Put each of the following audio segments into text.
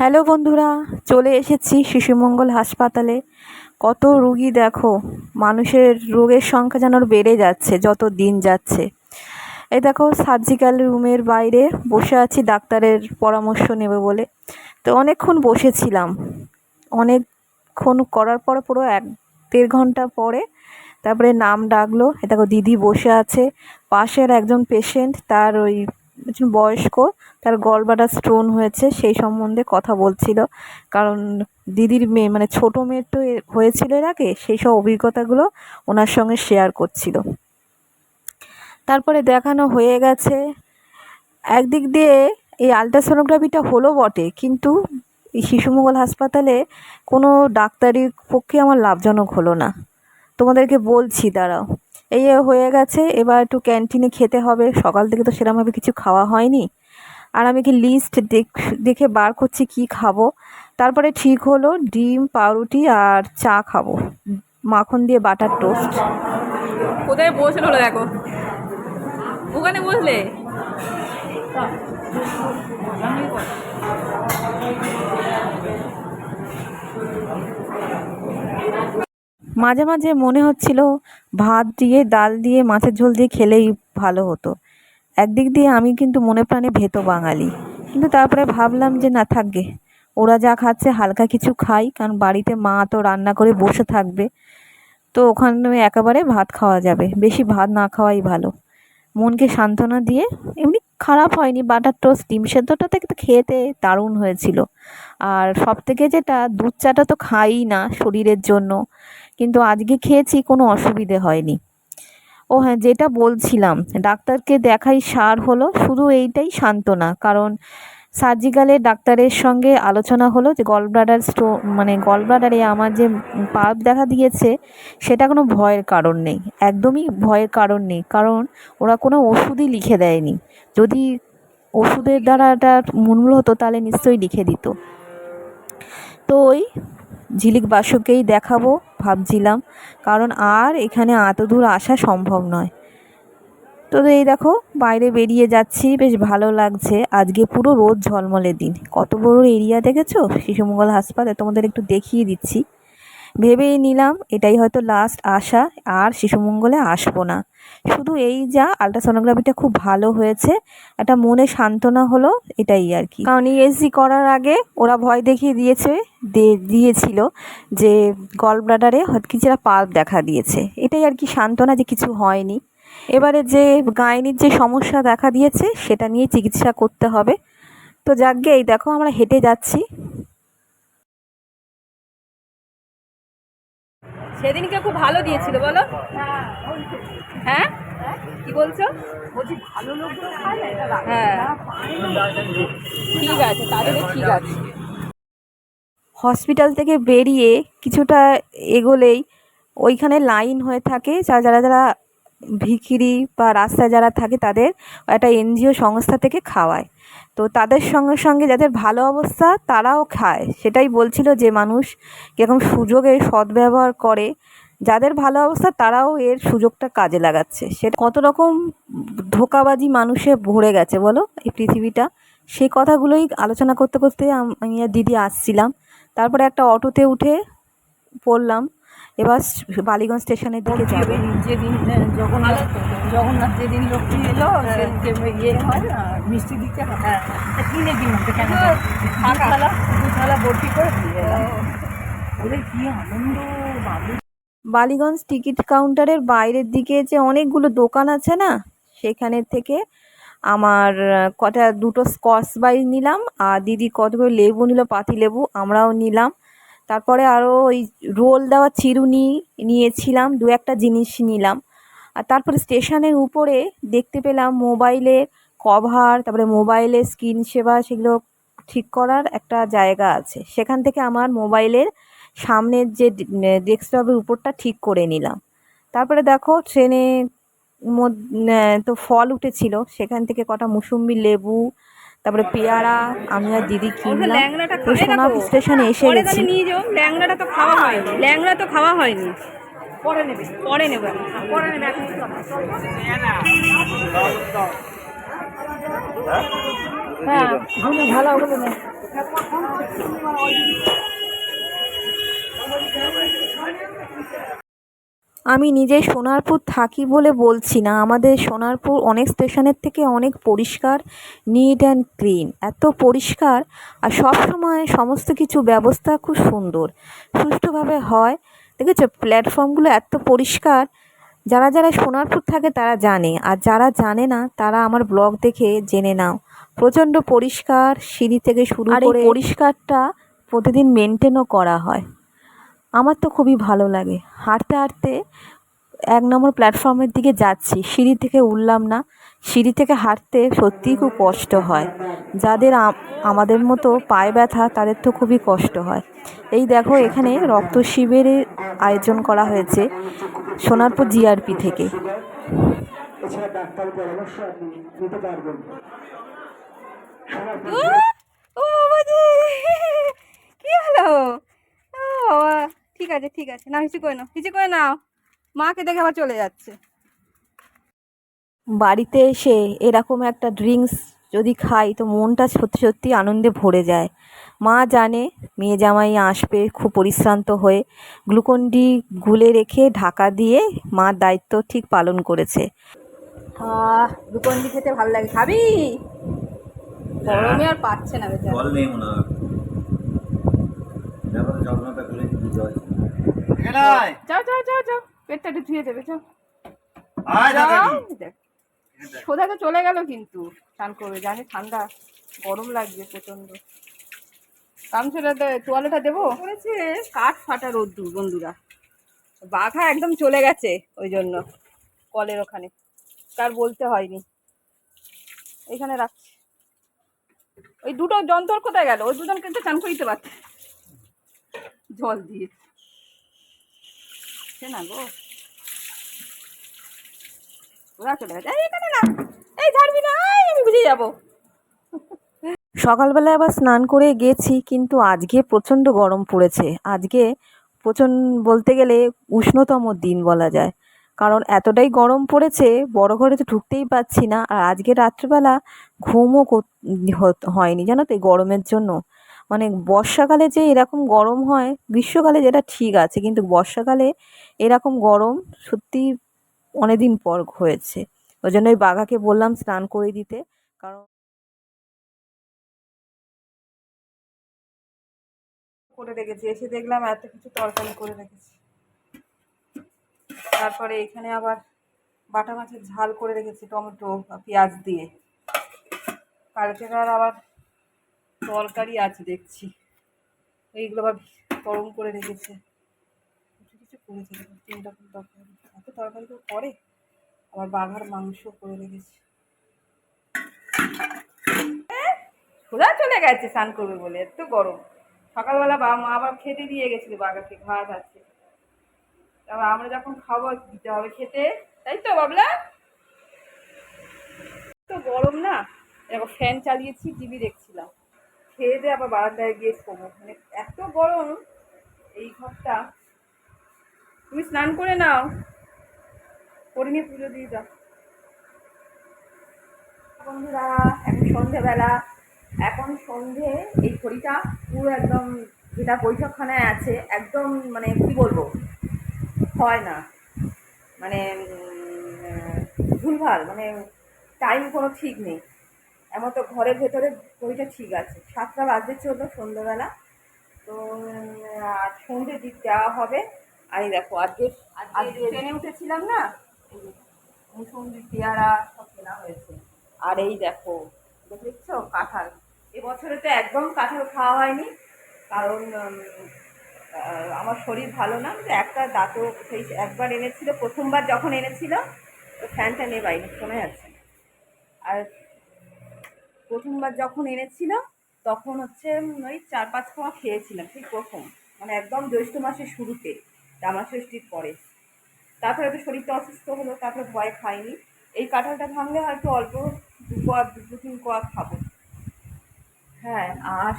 Hello বন্ধুরা, চলে এসেছি শিশুমঙ্গল হাসপাতালে। কত রুগী দেখো, মানুষের রোগের সংখ্যা যেন বেড়ে যাচ্ছে, যত দিন যাচ্ছে। এই দেখো সার্জিক্যাল রুমের বাইরে বসে আছি, ডাক্তারের পরামর্শ নেবে বলে। তো অনেকক্ষণ বসেছিলাম। অনেকক্ষণ করার পর পুরো এক দেড় ঘণ্টা পরে তারপরে নাম ডাকলো। এ দেখো, দিদি বসে আছে। পাশের একজন পেশেন্ট তার ওই একজন বয়স্ক, তার গলব্লাডার স্টোন হয়েছে, সেই সম্বন্ধে কথা বলছিল। কারণ দিদির মেয়ে মানে ছোটো মেয়ের তো হয়েছিল এর আগে, সেই সব অভিজ্ঞতাগুলো ওনার সঙ্গে শেয়ার করছিল। তারপরে দেখানো হয়ে গেছে, একদিক দিয়ে এই আলট্রাসোনোগ্রাফিটা হলো বটে, কিন্তু এই শিশুমঙ্গল হাসপাতালে কোনো ডাক্তারির পক্ষে আমার লাভজনক হলো না। তোমাদেরকে বলছি, দাঁড়াও। এই হয়ে গেছে, এবার একটু ক্যান্টিনে খেতে হবে। সকাল থেকে তো সেরকমভাবে কিছু খাওয়া হয়নি। আর আমি কি লিস্ট দেখে বার করছি কি খাব। তারপরে ঠিক হলো, ডিম, পাউরুটি আর চা খাব। মাখন দিয়ে বাটার টোস্ট। কোথায় বসল হলো দেখো? ওখানে বসলে? মাঝে মাঝে মনে হচ্ছিল ভাত দিয়ে, ডাল দিয়ে, মাছের ঝোল দিয়ে খেলেই ভালো হতো। একদিক দিয়ে আমি কিন্তু মনে প্রাণে ভেতো বাঙালি। কিন্তু তারপরে ভাবলাম যে না থাকবে ওরা যা খাচ্ছে হালকা কিছু খাই, কারণ বাড়িতে মা তো রান্না করে বসে থাকবে। তো ওখানে একেবারে ভাত খাওয়া যাবে। বেশি ভাত না খাওয়াই ভালো। মনকে সান্ত্বনা দিয়ে এমনি খারাপ হয়নি, বাটার টোস্ট, ডিম সেদ্ধটা তো খেতে দারুণ হয়েছিল। আর সব থেকে যেটা, দুধ চাটা তো খাই না শরীরের জন্য, কিন্তু আজকে খেয়েছি, কোনো অসুবিধে হয়নি। ও হ্যাঁ যেটা বলছিলাম, ডাক্তারকে দেখাই সার হলো, শুধু এইটাই শান্ত না কারণ সার্জিক্যালে ডাক্তারের সঙ্গে আলোচনা হলো যে গলব্লাডার স্টো মানে গলব্লাডারে আমার যে পাল্প দেখা দিয়েছে, সেটা কোনো ভয়ের কারণ নেই, একদমই ভয়ের কারণ নেই। কারণ ওরা কোনো ওষুধই লিখে দেয়নি। যদি ওষুধের দ্বারা এটা মূল হতো, তাহলে নিশ্চয়ই লিখে দিত। তো ওই ঝিলিক বাসুকেই দেখাবো, ভাবছিলাম। কারণ আর এখানে এত দূর আসা সম্ভব নয়। তো এই দেখো, বাইরে বেরিয়ে যাচ্ছি, বেশ ভালো লাগছে। আজকে পুরো রোদ ঝলমলে দিন। কত বড় এরিয়া দেখেছ? শিশুমঙ্গল হাসপাতাল, তোমাদের একটু দেখিয়ে দিচ্ছি। ভেবেই নিলাম এটাই হয়তো লাস্ট আসা আর শিশুমঙ্গলে আসব না। শুধু এই যা আলট্রাসোনোগ্রাফিটা খুব ভালো হয়েছে। একটা মনে সান্ত্বনা হলো, এটাই আর কি। কারণ ইএসজি করার আগে ওরা ভয় দেখিয়ে দিয়েছে দিয়েছিল যে গল ব্লাডারে কিছুটা পাল্প দেখা দিয়েছে। এটাই আর কি সান্ত্বনা যে কিছু হয়নি। এবারে যে গাইনির যে সমস্যা দেখা দিয়েছে সেটা নিয়ে চিকিৎসা করতে হবে। তো যাকগে এই দেখো আমরা হেঁটে যাচ্ছি। সেদিনকে খুব ভালো দিয়েছিল বলো। হ্যাঁ? কি বলছো? হ্যাঁ। ঠিক আছে তাহলে ঠিক আছে। হসপিটাল থেকে বেরিয়ে কিছুটা এগোলেই ওইখানে লাইন হয়ে থাকে যারা যারা ভিখিরি বা রাস্তায় যারা থাকে তাদের একটা এনজিও সংস্থা থেকে খাওয়ায়। তো তাদের সঙ্গে সঙ্গে যাদের ভালো অবস্থা তারাও খায়। সেটাই বলছিল যে মানুষ কীরকম সুযোগে সদ্ব্যবহার করে। যাদের ভালো অবস্থা তারাও এর সুযোগটা কাজে লাগাচ্ছে। সেটা কত রকম ধোকাবাজি মানুষে ভরে গেছে বলো এই পৃথিবীটা? সেই কথাগুলোই আলোচনা করতে করতে আমি দিদি আসছিলাম। তারপরে একটা অটোতে উঠে পড়লাম। এবার বালিগঞ্জ স্টেশনের দিকে যাবে। যেদিন জগন্নাথ জগন্নাথ যেদিন লক্ষ্মী এলো ইয়ে হয় না, মিষ্টি দিতে হয়। হ্যাঁ কিনে দিন কেন? দু থালা দু ভর্তি করে দিয়ে ওদের কি আনন্দ বাবু। বালিগঞ্জ টিকিট কাউন্টারের বাইরের দিকে যে অনেকগুলো দোকান আছে না সেখানের থেকে আমার কটা দুটো স্কচ বাইট নিলাম আর দিদি কতগুলো লেবু নিল পাতি লেবু আমরাও নিলাম। তারপরে আরও ওই রোল দেওয়া চিরুনি নিয়েছিলাম, দু একটা জিনিস নিলাম। আর তারপরে স্টেশনের উপরে দেখতে পেলাম মোবাইলের কভার, তারপরে মোবাইলের স্ক্রিন সেবা, সেগুলো ঠিক করার একটা জায়গা আছে। সেখান থেকে আমার মোবাইলের সামনের যে ডেস্কটপের উপরটা ঠিক করে নিলাম। তারপরে দেখো ট্রেনে তো ফল উঠেছিল, সেখান থেকে কটা মুসুম্বি লেবু তারপরে পেয়ারা আমি আর দিদি কিনলাম। তো তো? স্টেশনে এসে গেছি। নিয়ে যাও ল্যাংড়াটা তো খাওয়া হয়নি। ল্যাংড়া তো খাওয়া হয়নি। পরে নেবে পরে নেবে পরে নেবে হ্যাঁ ভালো হবে না আমি নিজে সোনারপুর থাকি বলে বলছি না। আমাদের সোনারপুর অনেক স্টেশনের থেকে অনেক পরিষ্কার নিট অ্যান্ড ক্লিন এত পরিষ্কার আর সব সময় সমস্ত কিছু ব্যবস্থা খুব সুন্দর। সুষ্ঠুভাবে হয়। দেখেছ? প্ল্যাটফর্মগুলো এত পরিষ্কার। যারা যারা সোনারপুর থাকে তারা জানে। আর যারা জানে না তারা আমার ব্লগ দেখে জেনে নাও। প্রচণ্ড পরিষ্কার সিঁড়ি থেকে শুরু করে পরিষ্কারটা প্রতিদিন মেনটেনও করা হয়। আমার তো খুবই ভালো লাগে। হাঁটতে হাঁটতে এক নম্বর প্ল্যাটফর্মের দিকে যাচ্ছি। সিঁড়ি থেকে উঠলাম না। সিঁড়ি থেকে হাঁটতে সত্যিই খুব কষ্ট হয়। যাদের আমাদের মতো পায়ে ব্যথা তাদের তো খুবই কষ্ট হয়। এই দেখো এখানে রক্ত শিবিরের আয়োজন করা হয়েছে সোনারপুর জিআরপি থেকে। ও বাবা রে কি হলো ও বাবা ঠিক আছে ঠিক আছে না কিছু করে নাও কিছু করে নাও মাকে দেখে আবার চলে যাচ্ছে বাড়িতে এসে এরকম একটা ড্রিঙ্কস যদি খাই তো মনটা সত্যি সত্যি আনন্দে ভরে যায় মা জানে মেয়ে জামাই আসবে খুব পরিশ্রান্ত হয়ে গ্লুকন ডি গুলে রেখে ঢাকা দিয়ে মার দায়িত্ব ঠিক পালন করেছে আহ দুকন্ডি খেতে ভালো লাগে খাবি গরমে আর পাচ্ছে না বেচারা জল নেই মনে হয় যাও যাও যাও যাও। পেটটা একটু ধুয়ে দেবে যাও। দেখ। সোজা তো চলে গেল কিন্তু স্নান করবে। জানি ঠান্ডা গরম লাগছে প্রচণ্ড গামছাটা তোয়ালেটা দেবো? করেছে। কাঠ ফাটা রোদ্দুর বন্ধুরা। বাঘা একদম চলে গেছে ওই জন্য কলের ওখানে। কার বলতে হয়নি। এখানে রাখছি। ওই দুটো যন্ত্র কোথায় গেল? ওই দুজন কিন্তু চান করিতে পারছে জল দিয়ে। সকালবেলায় আবার স্নান করে গেছি, কিন্তু আজকে প্রচণ্ড গরম পড়েছে। আজকে প্রচণ্ড বলতে গেলে উষ্ণতম দিন বলা যায়। কারণ এতটাই গরম পড়েছে, বড় ঘরে তো ঢুকতেই পাচ্ছি না। আর আজকে রাত্রিবেলা ঘুমও হয়নি, জানো তো গরমের জন্য। মানে বর্ষাকালে যে এরকম গরম হয়, গ্রীষ্মকালে যেটা ঠিক আছে, কিন্তু বর্ষাকালে এরকম গরম সত্যি অনেকদিন পর হয়েছে। ওই জন্য ওই বাঘাকে বললাম স্নান করে দিতে, কারণ করে রেখেছি, এসে দেখলাম এত কিছু তরকারি করে রেখেছি। তারপরে এখানে আবার বাটা মাছের ঝাল করে রেখেছি, টমেটো, পেঁয়াজ দিয়ে। কালকের আর আবার তরকারি আছে, দেখছি। এইগুলো আবার গরম করে রেখেছে। কিছু কিছু করেছে তরকারি। এত তরকারি তো করে, আবার বাঘার মাংস করে রেখেছি। সোজা চলে গেছে, স্নান করবে বলে, এত গরম। সকালবেলা বাবা মা আবার খেতে দিয়ে গেছিল বাগাকে ভাত আছে। তারপর আমরা যখন খাব, দিতে হবে খেতে। তাই তো, বাবলা? তো গরম না? এরকম ফ্যান চালিয়েছি টিভি দেখছিলাম। খেয়ে দিয়ে আবার বারান্দায় গিয়ে শোবো। মানে এত গরম এই ঘরটা। তুমি স্নান করে নাও। করে নিয়ে পুজো দিয়ে যাও। বন্ধুরা, এখন সন্ধেবেলা। এখন সন্ধে, এই ঘড়িটা পুরো একদম যেটা বৈঠকখানায় আছে, একদম মানে কি বলব? হয় না। মানে ভুলভাল মানে টাইম কোনো ঠিক নেই। এমন তো ঘরের ভেতরে ঘড়িটা ঠিক আছে। সাতটা বাজতে চলল সন্ধ্যেবেলা। তো আর সন্ধে দিক দেওয়া হবে। আর দেখো আজকে আজকে ট্রেনে উঠেছিলাম না? যে পেয়ারা সব কেনা হয়েছে। আর এই দেখো দেখছ? কাঁঠাল। এবছরে তো একদম কাঁঠাল খাওয়া হয়নি। কারণ আমার শরীর ভালো না। একটা দাঁতও সেই একবার এনেছিল প্রথমবার যখন এনেছিল তো ফ্যানটা নেবাই শোনা যাচ্ছে। আর প্রথমবার যখন এনেছিল তখন হচ্ছে ওই চার পাঁচ খাওয়া খেয়েছিলাম, ঠিক প্রথম। মানে একদম জ্যৈষ্ঠ মাসের শুরুতে জামা ষষ্ঠীর পরে। তারপরে তো শরীরটা অসুস্থ হলো, তারপরে ভয় খাইনি। এই কাঁঠালটা ভাঙলে হয়তো অল্প দু কোয়া, দু তিন কোয়া খাব। হ্যাঁ আর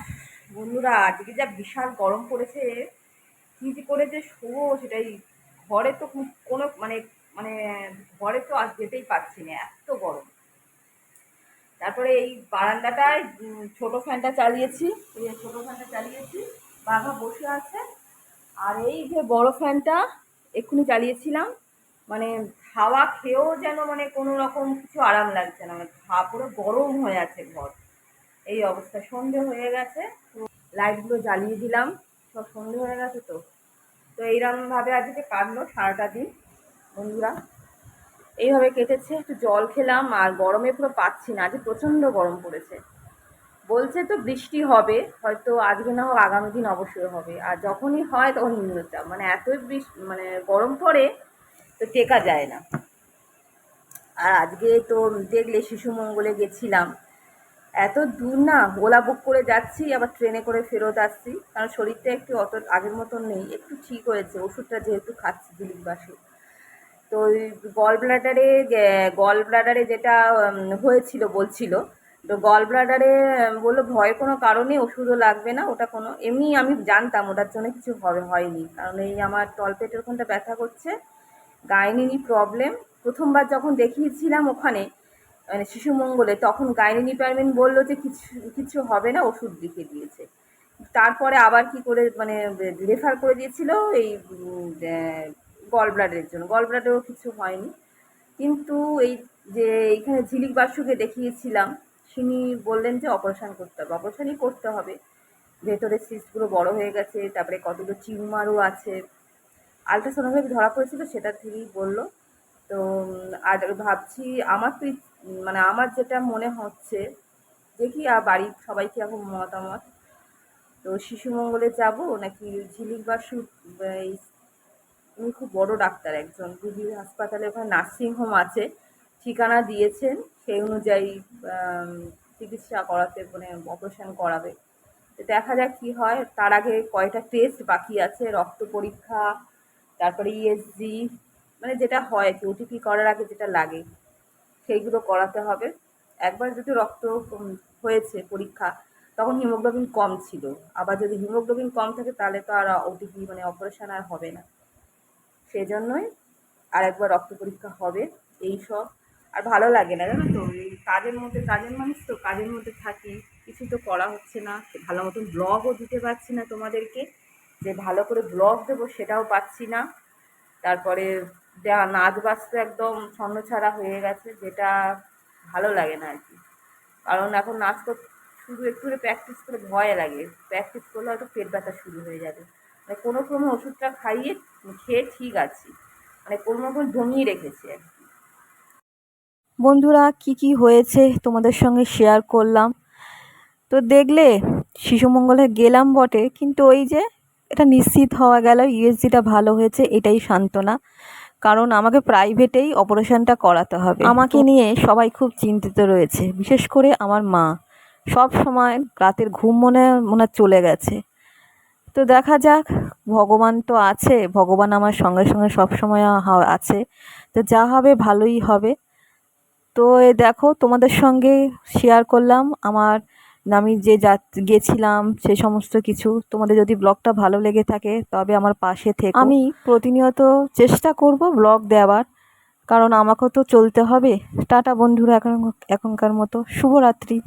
বন্ধুরা, আজকে যা বিশাল গরম পড়েছে, কী যে করে যে শোবো সেটাই ঘরে তো কোনো মানে মানে ঘরে তো আজ যেতেই পারছি না, এত গরম। তারপরে এই বারান্দাটায় ছোট ফ্যানটা চালিয়েছি। ছোট ফ্যানটা চালিয়েছি, বাঘা বসে আছে। আর এই যে বড় ফ্যানটা এক্ষুনি চালিয়েছিলাম। মানে হাওয়া খেয়েও যেন মানে কোনো রকম কিছু আরাম লাগছে না। মানে হা পুরো গরম হয়ে আছে ঘর। এই অবস্থা। সন্ধে হয়ে গেছে। তো লাইটগুলো জ্বালিয়ে দিলাম। সব সন্ধে হয়ে গেছে তো। তো এইরকমভাবে আজকে কাটলো সারাটা দিন। বন্ধুরা এইভাবে কেটেছে, একটু জল খেলাম আর গরমে পুরো পাচ্ছি না, আজকে প্রচণ্ড গরম পড়েছে। বলছে তো বৃষ্টি হবে, হয়তো আজকে না হোক আগামী দিন অবশ্যই হবে। আর যখনই হয় তখন নিম্নচাপ মানে এতই বৃষ্টি মানে গরম পড়ে তো টেকা যায় না। আর আজকে তো দেখলে শিশু মঙ্গলে গেছিলাম। এত দূর না গোলা বুক করে যাচ্ছি, আবার ট্রেনে করে ফেরত আসছি। কারণ শরীরটা একটু অত আগের মতন নেই, একটু ঠিক হয়েছে, ওষুধটা যেহেতু খাচ্ছি দিলীপ বাসে তো গল ব্লাডারে গল ব্লাডারে যেটা হয়েছিল, বলছিল, তো গল ব্লাডারে বলল ভয় কোনো কারণে ওষুধও লাগবে না, ওটা কোনো, এমনি আমি জানতাম ওটার জন্য কিছু হবে হয়নি, কারণ এই আমার তলপেটের ওখানটা ব্যথা করছে, গাইনিনি প্রবলেম প্রথমবার যখন দেখিয়েছিলাম ওখানে মানে শিশু মঙ্গলে, তখন গাইনি ডিপার্টমেন্ট বলল যে কিছু কিছু হবে না, ওষুধ লিখে দিয়েছে। তারপরে আবার কি করে মানে রেফার করে দিয়েছিল, এই গল ব্লাডের জন্য। গল ব্লাডেরও কিছু হয়নি। কিন্তু এই যে এইখানে ঝিলিক বাসুকে দেখিয়েছিলাম, তিনি বললেন যে অপারেশান করতে হবে। অপারেশানই করতে হবে। ভেতরে সিস্টগুলো বড় হয়ে গেছে, তারপরে কতগুলো টিউমারও আছে। আলট্রাসোনোগ্রাফি ধরা পড়েছিল, সেটা থেকেই বলল। তো, আর ভাবছি আমার তো ইচ- মানে আমার যেটা মনে হচ্ছে, দেখি আর বাড়ির সবাই কি এখন মতামত। তো শিশু মঙ্গলে যাব, নাকি ঝিলিক বাসু এই উনি খুব বড় ডাক্তার একজন। গুগলি হাসপাতালে ওখানে নার্সিংহোম আছে। ঠিকানা দিয়েছেন। সেই অনুযায়ী চিকিৎসা করাতে মানে অপারেশন করাবে। দেখা যাক কী হয়। তার আগে কয়টা টেস্ট বাকি আছে। রক্ত পরীক্ষা, তারপরে ইএসজি মানে যেটা হয় কি ওটিপি করার আগে যেটা লাগে, সেইগুলো করাতে হবে। একবার যদি রক্ত হয়েছে পরীক্ষা, তখন হিমোগ্লোবিন কম ছিল। আবার যদি হিমোগ্লোবিন কম থাকে, তাহলে তো আর ওটিপি মানে অপারেশন আর হবে না। সেজন্যই আর একবার রক্ত পরীক্ষা হবে এই সব। আর ভালো লাগে না, জানো তো? এই কাজের মধ্যে, কাজের মানুষ তো কাজের মধ্যে থাকি, কিছু তো করা হচ্ছে না ভালো মতন ব্লগও দিতে পারছি না তোমাদেরকে। যে ভালো করে ব্লগ দেবো সেটাও পাচ্ছি না। তারপরে নাচ বাজ তো একদম ছন্নছাড়া হয়ে গেছে, যেটা ভালো লাগে না আর কি। কারণ এখন নাচ করতে শুধু একটু প্র্যাকটিস করে ভয় লাগে। প্র্যাকটিস করলে হয়তো পেট ব্যথা শুরু হয়ে যাবে। মানে কোনো ক্রমে ওষুধটা খাইয়ে খেয়ে ঠিক আছি। মানে কোনো রকম জমিয়ে রেখেছি আর কি। বন্ধুরা, কি কি হয়েছে তোমাদের সঙ্গে শেয়ার করলাম। তো দেখলে শিশুমঙ্গলে গেলাম বটে, কিন্তু ওই যে এটা নিশ্চিত হওয়া গেল ইউএসজিটা ভালো হয়েছে, এটাই সান্ত্বনা। কারণ আমাকে প্রাইভেটেই অপারেশনটা করাতে হবে। আমাকে নিয়ে সবাই খুব চিন্তিত রয়েছে, বিশেষ করে আমার মা। সব সময় রাতের ঘুম মনে মনে চলে গেছে। তো দেখা যাক, ভগবান তো আছে, ভগবান আমার সঙ্গে সঙ্গে সব সময় আছে। তো যা হবে ভালোই হবে। তো এ দেখো, তোমাদের সঙ্গে শেয়ার করলাম, আমার আমি যে যা গেছিলাম, সে সমস্ত কিছু। তোমাদের যদি ব্লগটা ভালো লেগে থাকে, তবে আমার পাশে থেকে। আমি প্রতিনিয়ত চেষ্টা করব ব্লগ দেওয়ার, কারণ আমাকেও তো চলতে হবে। টাটা বন্ধুরা, এখন, এখনকার মতো। শুভরাত্রি।